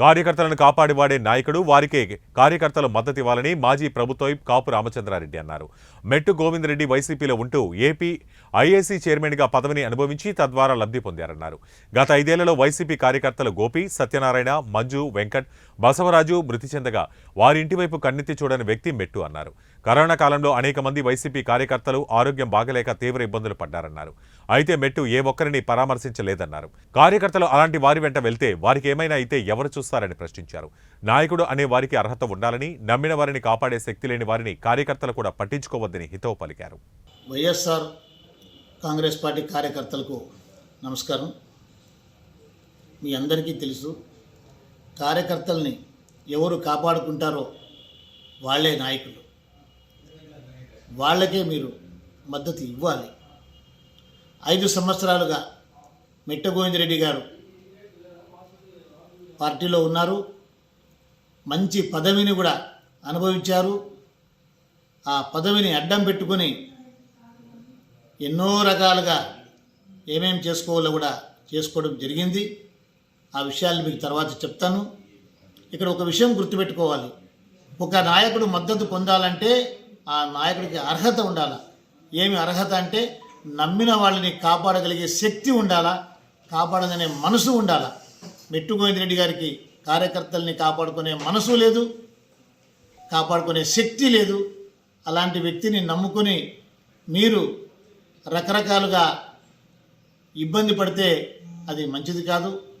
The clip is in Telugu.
కార్యకర్తలను కాపాడివాడే నాయకుడు వారికే కార్యకర్తలు మద్దతు ఇవ్వాలని మాజీ ప్రభుత్వ కాపు రామచంద్రారెడ్డి అన్నారు. మెట్టు గోవిందరెడ్డి వైసీపీలో ఉంటూ ఏపీ ఐఏసీ చైర్మన్గా పదవిని అనుభవించి తద్వారా లబ్ధి పొందారన్నారు. గత ఐదేళ్ళలో వైసీపీ కార్యకర్తలు గోపి సత్యనారాయణ మంజు వెంకట్ బసవరాజు మృతి చెందగా వారి ఇంటివైపు కన్నెత్తి చూడని వ్యక్తి మెట్టు అన్నారు. కరోనా కాలంలో అనేక మంది వైసీపీ కార్యకర్తలు ఆరోగ్యం బాగలేక తీవ్ర ఇబ్బందులు పడ్డారన్నారు. అయితే మెట్టు ఏ ఒక్కరిని పరామర్శించలేదన్నారు. కార్యకర్తలు అలాంటి వారి వెంట వెళ్తే వారికి ఏమైనా అయితే ఎవరు చూస్తారని ప్రశ్నించారు. నాయకుడు అనే వారికి అర్హత ఉండాలని నమ్మిన వారిని కాపాడే శక్తి లేని వారిని కార్యకర్తలు కూడా పట్టించుకోవద్దని హితవు పలికారు. వైఎస్ఆర్ కాంగ్రెస్ పార్టీ కార్యకర్తలకు నమస్కారం. మీ అందరికీ తెలుసు కార్యకర్తల్ని ఎవరు కాపాడుకుంటారో వాళ్ళే నాయకులు. వాళ్ళకే మీరు మద్దతు ఇవ్వాలి. ఐదు సంవత్సరాలుగా మెట్టగోవిందరెడ్డి గారు పార్టీలో ఉన్నారు. మంచి పదవిని కూడా అనుభవించారు. ఆ పదవిని అడ్డం పెట్టుకొని ఎన్నో రకాలుగా ఏమేమి చేసుకోవాలో కూడా చేసుకోవడం జరిగింది. ఆ విషయాలు మీకు తర్వాత చెప్తాను. ఇక్కడ ఒక విషయం గుర్తుపెట్టుకోవాలి. ఒక నాయకుడు మద్దతు పొందాలంటే ఆ నాయకుడికి అర్హత ఉండాలా? ఏమి అర్హత అంటే నమ్మిన వాళ్ళని కాపాడగలిగే శక్తి ఉండాలా? కాపాడగనే మనసు ఉండాలా? మెట్టు గోవిందరెడ్డి గారికి కార్యకర్తల్ని కాపాడుకునే మనసు లేదు కాపాడుకునే శక్తి లేదు. అలాంటి వ్యక్తిని నమ్ముకొని మీరు రకరకాలుగా ఇబ్బంది పడితే అది మంచిది కాదు.